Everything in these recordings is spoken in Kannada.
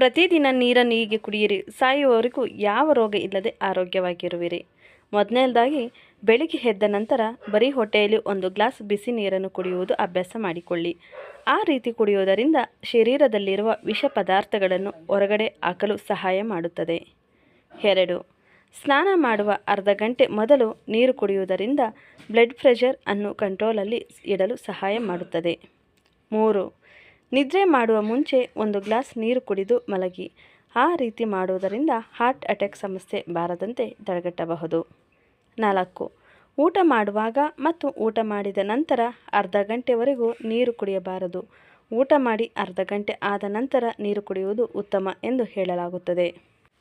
ಪ್ರತಿದಿನ ನೀರನ್ನು ಹೀಗೆ ಕುಡಿಯಿರಿ. ಸಾಯುವವರೆಗೂ ಯಾವ ರೋಗ ಇಲ್ಲದೆ ಆರೋಗ್ಯವಾಗಿರುವಿರಿ. ಮೊದಲನೇದಾಗಿ, ಬೆಳಿಗ್ಗೆ ಎದ್ದ ನಂತರ ಬರೀ ಹೊಟ್ಟೆಯಲ್ಲಿ ಒಂದು ಗ್ಲಾಸ್ ಬಿಸಿ ನೀರನ್ನು ಕುಡಿಯುವುದು ಅಭ್ಯಾಸ ಮಾಡಿಕೊಳ್ಳಿ. ಆ ರೀತಿ ಕುಡಿಯುವುದರಿಂದ ಶರೀರದಲ್ಲಿರುವ ವಿಷ ಪದಾರ್ಥಗಳನ್ನು ಹೊರಗಡೆ ಹಾಕಲು ಸಹಾಯ ಮಾಡುತ್ತದೆ. ಎರಡು, ಸ್ನಾನ ಮಾಡುವ ಅರ್ಧ ಗಂಟೆ ಮೊದಲು ನೀರು ಕುಡಿಯುವುದರಿಂದ ಬ್ಲಡ್ ಪ್ರೆಷರ್ ಅನ್ನು ಕಂಟ್ರೋಲಲ್ಲಿ ಇಡಲು ಸಹಾಯ ಮಾಡುತ್ತದೆ. ಮೂರು ನಿದ್ರೆ ಮಾಡುವ ಮುಂಚೆ ಒಂದು ಗ್ಲಾಸ್ ನೀರು ಕುಡಿದು ಮಲಗಿ. ಆ ರೀತಿ ಮಾಡುವುದರಿಂದ ಹಾರ್ಟ್ ಅಟ್ಯಾಕ್ ಸಮಸ್ಯೆ ಬಾರದಂತೆ ತಡೆಗಟ್ಟಬಹುದು. ನಾಲ್ಕು. ಊಟ ಮಾಡುವಾಗ ಮತ್ತು ಊಟ ಮಾಡಿದ ನಂತರ ಅರ್ಧ ಗಂಟೆವರೆಗೂ ನೀರು ಕುಡಿಯಬಾರದು. ಊಟ ಮಾಡಿ ಅರ್ಧ ಗಂಟೆ ಆದ ನಂತರ ನೀರು ಕುಡಿಯುವುದು ಉತ್ತಮ ಎಂದು ಹೇಳಲಾಗುತ್ತದೆ.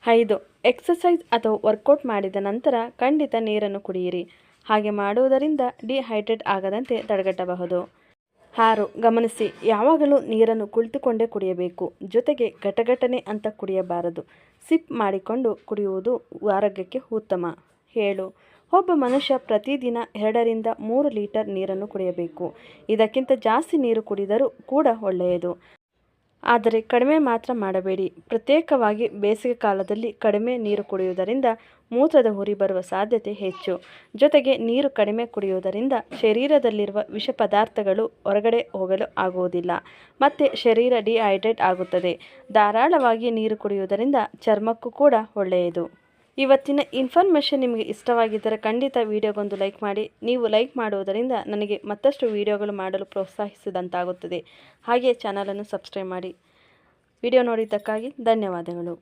ಐದು. ಎಕ್ಸಸೈಸ್ ಅಥವಾ ವರ್ಕೌಟ್ ಮಾಡಿದ ನಂತರ ಖಂಡಿತ ನೀರನ್ನು ಕುಡಿಯಿರಿ. ಹಾಗೆ ಮಾಡುವುದರಿಂದ ಡಿಹೈಡ್ರೇಟ್ ಆಗದಂತೆ ತಡೆಗಟ್ಟಬಹುದು. ಆರು ಗಮನಿಸಿ, ಯಾವಾಗಲೂ ನೀರನ್ನು ಕುಳಿತುಕೊಂಡೇ ಕುಡಿಯಬೇಕು. ಜೊತೆಗೆ ಘಟಘಟನೆ ಅಂತ ಕುಡಿಯಬಾರದು. ಸಿಪ್ ಮಾಡಿಕೊಂಡು ಕುಡಿಯುವುದು ಆರೋಗ್ಯಕ್ಕೆ ಉತ್ತಮ. ಏಳು, ಒಬ್ಬ ಮನುಷ್ಯ ಪ್ರತಿದಿನ ಎರಡರಿಂದ ಮೂರು ಲೀಟರ್ ನೀರನ್ನು ಕುಡಿಯಬೇಕು. ಇದಕ್ಕಿಂತ ಜಾಸ್ತಿ ನೀರು ಕುಡಿದರೂ ಕೂಡ ಒಳ್ಳೆಯದು. ಆದರೆ ಕಡಿಮೆ ಮಾತ್ರ ಮಾಡಬೇಡಿ. ಪ್ರತ್ಯೇಕವಾಗಿ ಬೇಸಿಗೆ ಕಾಲದಲ್ಲಿ ಕಡಿಮೆ ನೀರು ಕುಡಿಯುವುದರಿಂದ ಮೂತ್ರದ ಉರಿ ಬರುವ ಸಾಧ್ಯತೆ ಹೆಚ್ಚು. ಜೊತೆಗೆ ನೀರು ಕಡಿಮೆ ಕುಡಿಯುವುದರಿಂದ ಶರೀರದಲ್ಲಿರುವ ವಿಷ ಪದಾರ್ಥಗಳು ಹೊರಗಡೆ ಹೋಗಲು ಆಗುವುದಿಲ್ಲ. ಮತ್ತು ಶರೀರ ಡಿಹೈಡ್ರೇಟ್ ಆಗುತ್ತದೆ. ಧಾರಾಳವಾಗಿ ನೀರು ಕುಡಿಯುವುದರಿಂದ ಚರ್ಮಕ್ಕೂ ಕೂಡ ಒಳ್ಳೆಯದು. ಇವತ್ತಿನ ಇನ್ಫಾರ್ಮೇಷನ್ ನಿಮಗೆ ಇಷ್ಟವಾಗಿದ್ದರೆ ಖಂಡಿತ ವಿಡಿಯೋಗೊಂದು ಲೈಕ್ ಮಾಡಿ. ನೀವು ಲೈಕ್ ಮಾಡುವುದರಿಂದ ನನಗೆ ಮತ್ತಷ್ಟು ವಿಡಿಯೋಗಳು ಮಾಡಲು ಪ್ರೋತ್ಸಾಹಿಸಿದಂತಾಗುತ್ತದೆ. ಹಾಗೆ ಚಾನಲನ್ನು ಸಬ್ಸ್ಕ್ರೈಬ್ ಮಾಡಿ. ವಿಡಿಯೋ ನೋಡಿದ್ದಕ್ಕಾಗಿ ಧನ್ಯವಾದಗಳು.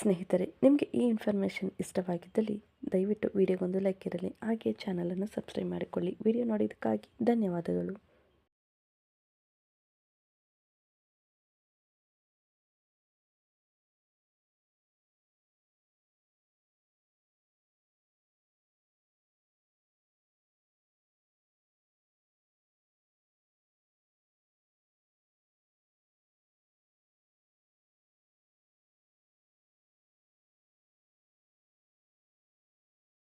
ಸ್ನೇಹಿತರೆ, ನಿಮಗೆ ಈ ಇನ್ಫಾರ್ಮೇಷನ್ ಇಷ್ಟವಾಗಿದ್ದಲ್ಲಿ ದಯವಿಟ್ಟು ವಿಡಿಯೋಗೊಂದು ಲೈಕ್ ಇರಲಿ, ಹಾಗೆ ಚಾನಲನ್ನು ಸಬ್ಸ್ಕ್ರೈಬ್ ಮಾಡಿಕೊಳ್ಳಿ. ವಿಡಿಯೋ ನೋಡಿದ್ದಕ್ಕಾಗಿ ಧನ್ಯವಾದಗಳು.